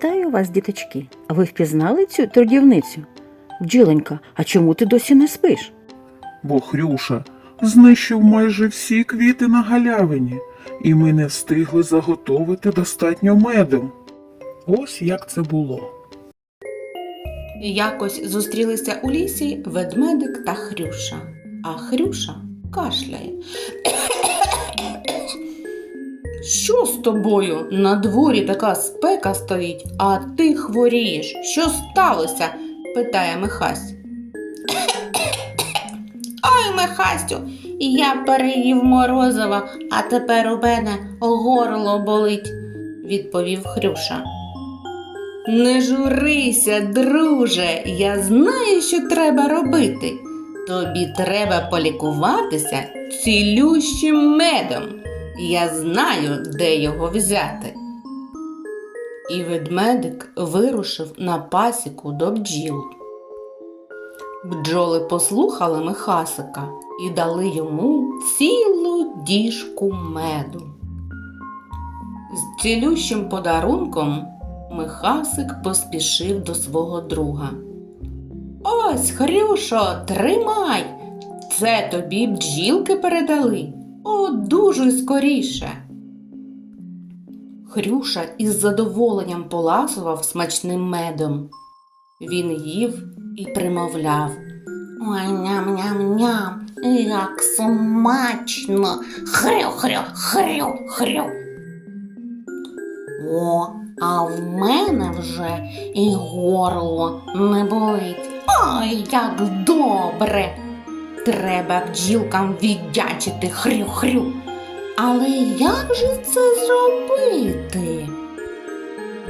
Вітаю вас, діточки. А ви впізнали цю трудівницю? Бджіленька, а чому ти досі не спиш? Бо Хрюша знищив майже всі квіти на галявині, і ми не встигли заготовити достатньо меду. Ось як це було. Якось зустрілися у лісі ведмедик та Хрюша, а Хрюша кашляє. Що з тобою? На дворі така спека стоїть, а ти хворієш. Що сталося? питає Михась. Ой, Михасю, я переїв морозива, а тепер у мене горло болить, відповів Хрюша. Не журися, друже, я знаю, що треба робити. Тобі треба полікуватися цілющим медом. Я знаю, де його взяти. І ведмедик вирушив на пасіку до бджіл. Бджоли послухали Михасика і дали йому цілу діжку меду. З цілющим подарунком Михасик поспішив до свого друга. Ось, Хрюшо, тримай. Це тобі бджілки передали. Одужуй скоріше. Хрюша із задоволенням поласував смачним медом. Він їв і примовляв. Ой, ням-ням-ням, як смачно. Хрю-хрю, хрю-хрю. О, а в мене вже і горло не болить. Ой, як добре. Треба бджілкам віддячити хрю-хрю. Але як же це зробити?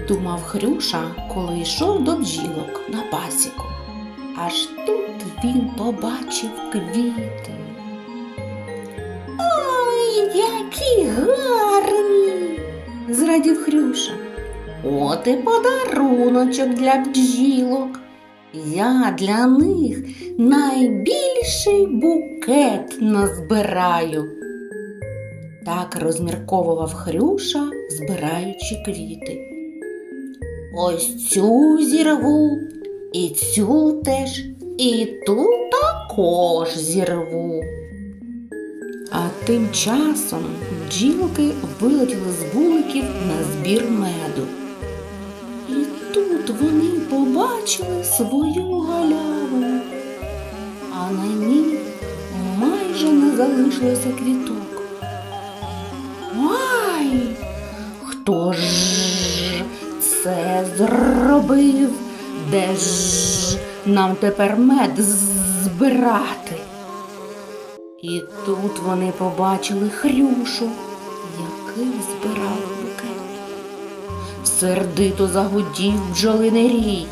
думав Хрюша, коли йшов до бджілок на пасіку. Аж тут він побачив квіти. Ой, які гарні! зрадів Хрюша. От і подаруночок для бджілок. Я для них найбільший букет назбираю. Так розмірковував Хрюша, збираючи квіти. Ось цю зірву, і цю теж, і ту також зірву. А тим часом бджілки вилетіли з вуликів на збір меду. І тут вони побачили свою галявину, а на залишилося квіток. Ай! Хто ж це зробив? Де ж нам тепер мед збирати? І тут вони побачили Хрюшу, який збирав букет. Сердито загудів бджолиний рій.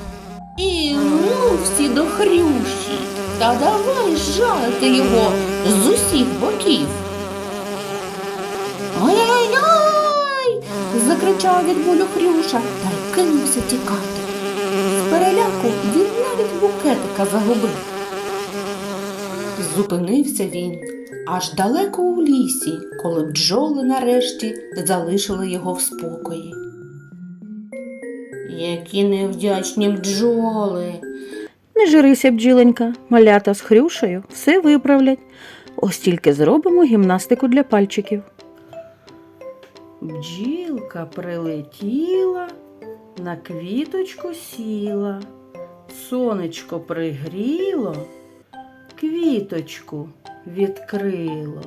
І ну всі до Хрюші, та давай жалити його з усіх боків. Ой-ой-ой! закричав від болю Хрюша та й кинувся тікати. З переляку він навіть букетика загубив. Зупинився він аж далеко у лісі, коли бджоли нарешті залишили його в спокої. Які невдячні бджоли. Не журися, бджіленька, малята з Хрюшею все виправлять. Ось тільки зробимо гімнастику для пальчиків. Бджілка прилетіла, на квіточку сіла, сонечко пригріло, квіточку відкрило.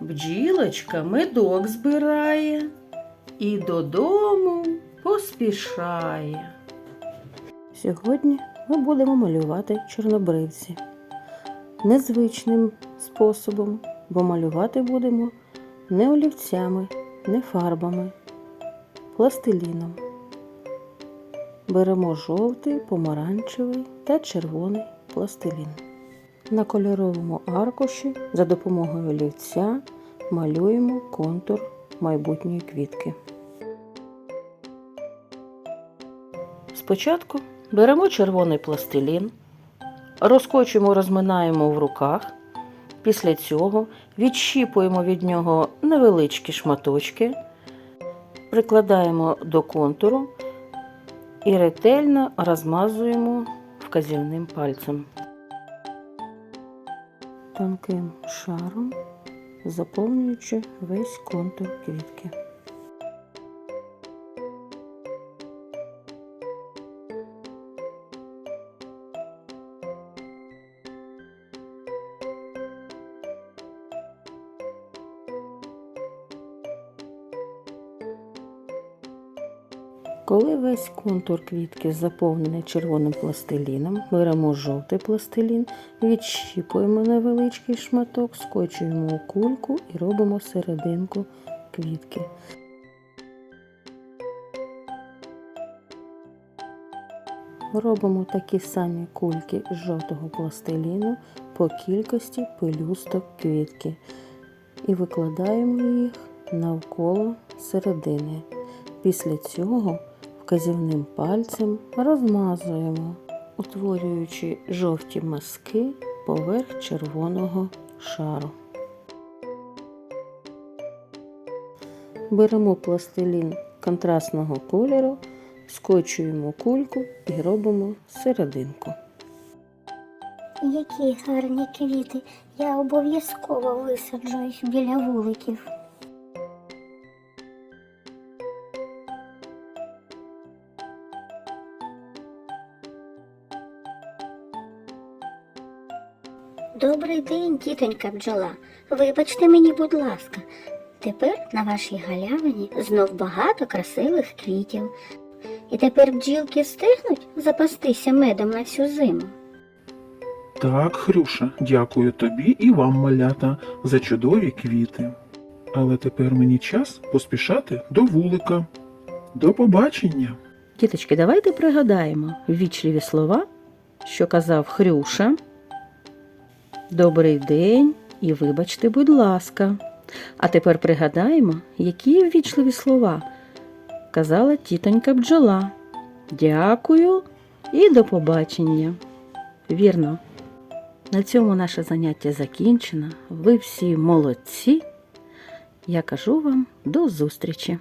Бджілочка медок збирає і додому поспішає. Сьогодні ми будемо малювати чорнобривці незвичним способом, бо малювати будемо не олівцями, не фарбами, пластиліном. Беремо жовтий, помаранчевий та червоний пластилін. На кольоровому аркуші за допомогою олівця малюємо контур майбутньої квітки. Спочатку беремо червоний пластилін, розкочуємо, розминаємо в руках. Після цього відщіпуємо від нього невеличкі шматочки, прикладаємо до контуру і ретельно розмазуємо вказівним пальцем. Тонким шаром заповнюючи весь контур квітки. Коли весь контур квітки заповнений червоним пластиліном, беремо жовтий пластилін, відщіпуємо невеличкий шматок, скочуємо у кульку і робимо серединку квітки. Робимо такі самі кульки з жовтого пластиліну по кількості пелюсток квітки і викладаємо їх навколо середини. Після цього вказівним пальцем розмазуємо, утворюючи жовті мазки поверх червоного шару. Беремо пластилін контрастного кольору, скочуємо кульку і робимо серединку. Які гарні квіти. Я обов'язково висаджу їх біля вуликів. Добрий день, тітонька бджола. Вибачте мені, будь ласка. Тепер на вашій галявині знов багато красивих квітів. І тепер бджілки встигнуть запастися медом на всю зиму. Так, Хрюша, дякую тобі і вам, малята, за чудові квіти. Але тепер мені час поспішати до вулика. До побачення. Діточки, давайте пригадаємо ввічливі слова, що казав Хрюша. Добрий день і вибачте, будь ласка. А тепер пригадаємо, які ввічливі слова казала тітонька бджола. Дякую і до побачення. Вірно. На цьому наше заняття закінчено. Ви всі молодці. Я кажу вам до зустрічі!